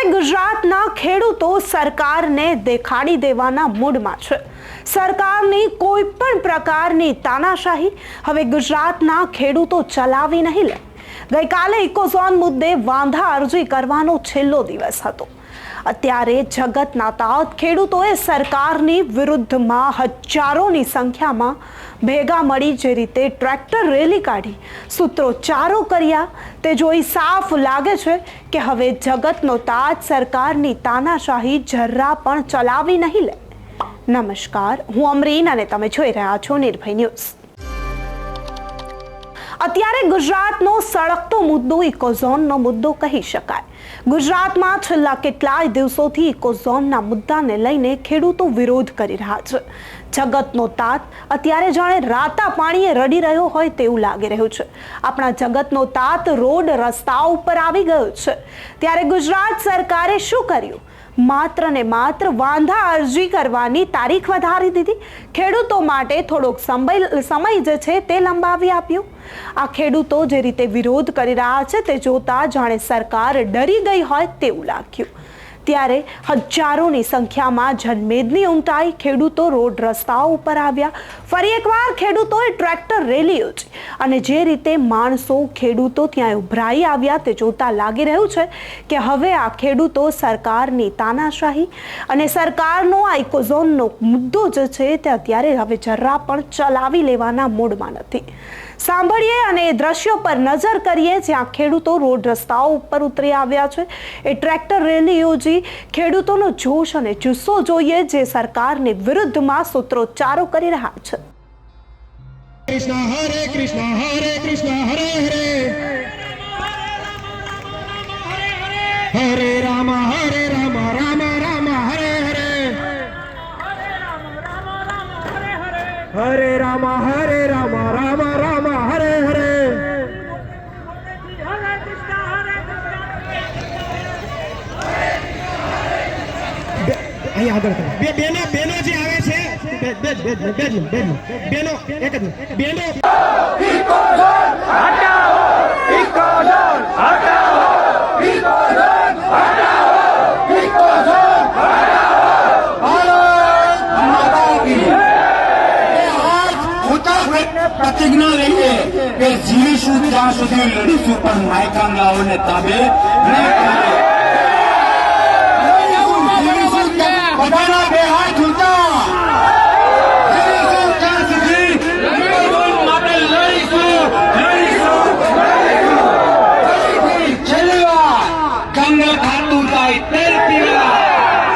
હવે ગુજરાતના ખેડૂતો સરકારને દેખાડી દેવાના મૂડમાં છે. સરકારની કોઈ પણ પ્રકારની તાનાશાહી હવે ગુજરાતના ખેડૂતો ચલાવી નહીં લે. ગઈકાલે ઇકોઝોન મુદ્દે વાંધા અરજી કરવાનો છેલ્લો દિવસ હતો. અત્યારે જગતના તાત ખેડૂતોએ સરકારની વિરુદ્ધમાં હજારોની સંખ્યામાં ભેગા મળી જે રીતે ટ્રેક્ટર રેલી કાઢી, સૂત્રોચ્ચારો કર્યા, તે જોઈ સાફ લાગે છે કે હવે જગતનો તાજ સરકારની તાનાશાહી જરા પણ ચલાવી નહીં લે. નમસ્કાર, હું અમરીન અને તમે જોઈ રહ્યા છો નિર્ભય ન્યૂઝ. અત્યારે ગુજરાતનો સળગતો મુદ્દો ઇકોઝોનનો મુદ્દો કહી શકાય. ગુજરાતમાં છેલ્લા કેટલાય દિવસોથી ઇકોઝોનના મુદ્દાને લઈને ખેડૂતો વિરોધ કરી રહ્યા છે. જગતનો તાત અત્યારે જાણે રાતા પાણીએ રડી રહ્યો હોય તેવું લાગી રહ્યું છે. આપણા જગતનો તાત રોડ રસ્તા ઉપર આવી ગયો છે. ત્યારે ગુજરાત સરકારે શું કર્યું? માત્ર ને માત્ર વાંધા અરજી કરવાની તારીખ વધારી દીધી. ખેડૂતો માટે થોડોક સમય સમય જે છે તે લંબાવી આપ્યો. આ ખેડૂતો જે રીતે વિરોધ કરી રહ્યા છે તે જોતા જાણે સરકાર ડરી ગઈ હોય તેવું લાગ્યું. ત્યારે હજારોની સંખ્યામાં જનમેદની ઉમટાઈ ખેડૂતો રોડ રસ્તાઓ ઉપર આવ્યા. ફરી એકવાર ખેડૂતોએ ટ્રેક્ટર રેલી યોજી. અને જે રીતે માણસો, ખેડૂતો ત્યાં ઉભરાઈ આવ્યા તે જોતા લાગી રહ્યું છે કે હવે આ ખેડૂતો સરકારની તાનાશાહી અને સરકારનો આ ઇકોઝોનનો મુદ્દો જે છે તે અત્યારે હવે જરા પણ ચલાવી લેવાના મૂડમાં નથી. સાંભળીએ અને એ દ્રશ્યો પર નજર કરીએ જ્યાં ખેડૂતો રોડ રસ્તાઓ ઉપર ઉતરી આવ્યા છે. એ ટ્રેક્ટર રેલી યોજી ખેડૂતોનો જોશ અને જુસ્સો જોઈએ જે સરકારની વિરુદ્ધમાં સૂત્રોચ્ચારો કરી રહ્યા છે. કૃષ્ણ, હરે કૃષ્ણ હરે કૃષ્ણ, હરે હરે. હરે રામ હરે રામ રામ રામ, હરે હરે. હરે રામ હરે રામ રામ રામ, હરે હરે. અહીંયા અહીં આગળ. બે બેનો બેનો જે આવે છે પ્રતિજ્ઞા લઈએ કે જીવીશું ત્યાં સુધી લડીશું પણ માયકાંગાઓને તાબે નહીં કરીએ. જીવીશું ત્યાં બધાના બે હાથ ઊંચા. જીવીશું ત્યાં સુધી લડીશું માટે લડીશું, લડીશું, લડીશું. છેલ્લી વાર ગંગા ખાતું થાય તેલ પીવા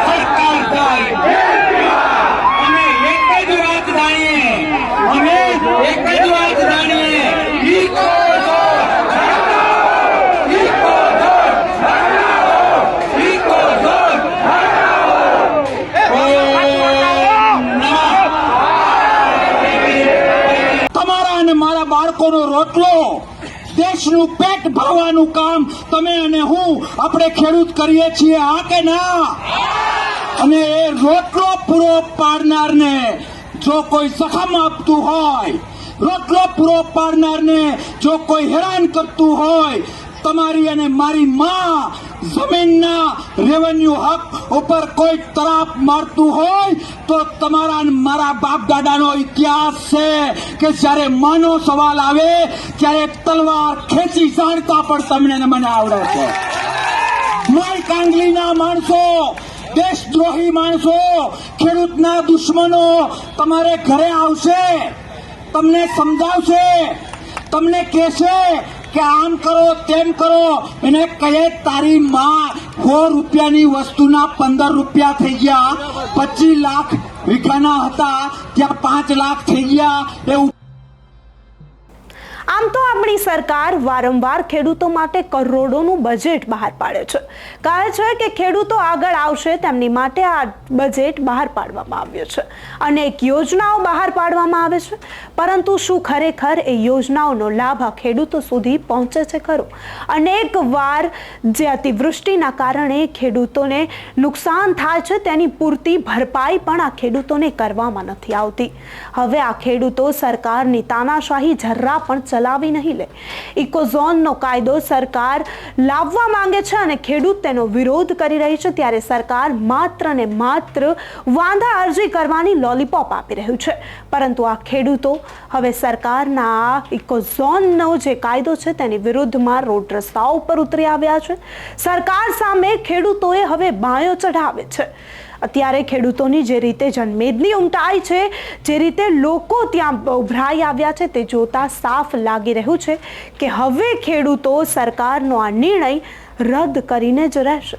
સરકાર થાય તેલ પીવા. અમે એક જ વાત જાણીએ અમે એક જ વાત જાણીએ ઈકો જોર હટાવો! ઈકો જોર હટાવો! ઈકો જોર હટાવો! ઓમ નમઃ તમારા અને બાળકોનો રોટલો, દેશનું પેટ ભરવાનું કામ તમે અને હું આપણે ખેડૂત કરીએ છીએ, હા કે ના? અને એ રોટલો પૂરો પાડનારને જો કોઈ સખમ આપતું હોય, રોટલો પૂરો પાડનારને જો કોઈ હેરાન કરતું હોય, તમારી અને મારી માં જમીનના રેવન્યુ હક ઉપર કોઈ તરાપ મારતું હોય તો તમારા મારા બાપ દાદાનો ઇતિહાસ છે કે જ્યારે માનો સવાલ આવે ત્યારે તલવાર ખેંચી જાણતા પણ તમને મને આવડે છે. માય કાંગલીના માણસો, દેશદ્રોહી માણસો, ખેડૂતના દુશ્મનો તમારે ઘરે આવશે, તમને સમજાવશે, તમને કહેશે કે આમ કરો, તેમ કરો. એને કહે, તારી માં સો રૂપિયાની વસ્તુના પંદર રૂપિયા થઈ ગયા. પચીસ લાખ વીઘાના હતા. ત્યાં પાંચ લાખ થઈ ગયા. એવું આમ તો આપણી સરકાર વારંવાર ખેડૂતો માટે કરોડોનું બજેટ બહાર પાડે છે. કહે છે કે ખેડૂતો આગળ આવશે તેમની માટે આ બજેટ બહાર પાડવામાં આવ્યું છે. અનેક યોજનાઓ બહાર પાડવામાં આવે છે. પરંતુ શું ખરેખર એ યોજનાઓનો લાભ આ ખેડૂતો સુધી પહોંચે છે ખરો? અનેક વાર જે અતિવૃષ્ટિના કારણે ખેડૂતોને નુકસાન થાય છે તેની પૂરતી ભરપાઈ પણ આ ખેડૂતોને કરવામાં નથી આવતી. હવે આ ખેડૂતો સરકારની તાનાશાહી જરા પણ ચલાવી ચલાવી નહીં લે. ઇકોઝોનનો કાયદો સરકાર લાવવા માંગે છે અને ખેડૂત તેનો વિરોધ કરી રહી છે ત્યારે સરકાર માત્ર ને માત્ર વાંધા અરજી કરવાની લોલીપોપ આપી રહ્યું છે. પરંતુ આ ખેડૂતો હવે સરકારના ઇકોઝોનનો જે કાયદો છે તેની વિરુદ્ધમાં રોડ રસ્તાઓ ઉપર ઉતરી આવ્યા છે. સરકાર સામે ખેડૂતોએ હવે બાયો ચઢાવે છે. અત્યારે ખેડૂતોની જે રીતે જનમેદની ઉમટાઈ છે, જે રીતે લોકો ત્યાં ઉભરાઈ આવ્યા છે, તે જોતા સાફ લાગી રહ્યું છે કે હવે ખેડૂતો સરકારનો આ નિર્ણય રદ કરીને જ રહેશે.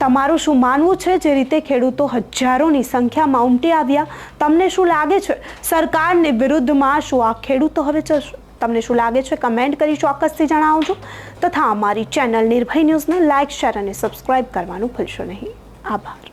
તમારું શું માનવું છે જે રીતે ખેડૂતો હજારોની સંખ્યામાં ઉમટી આવ્યા? તમને શું લાગે છે? સરકારની વિરુદ્ધમાં શું આ ખેડૂતો હવે જશે, તમને શું લાગે છે? કમેન્ટ કરી ચોક્કસથી જણાવજો. તથા અમારી ચેનલ નિર્ભય ન્યૂઝને લાઇક શેર અને સબસ્ક્રાઇબ કરવાનું ભૂલશો નહીં. આભાર.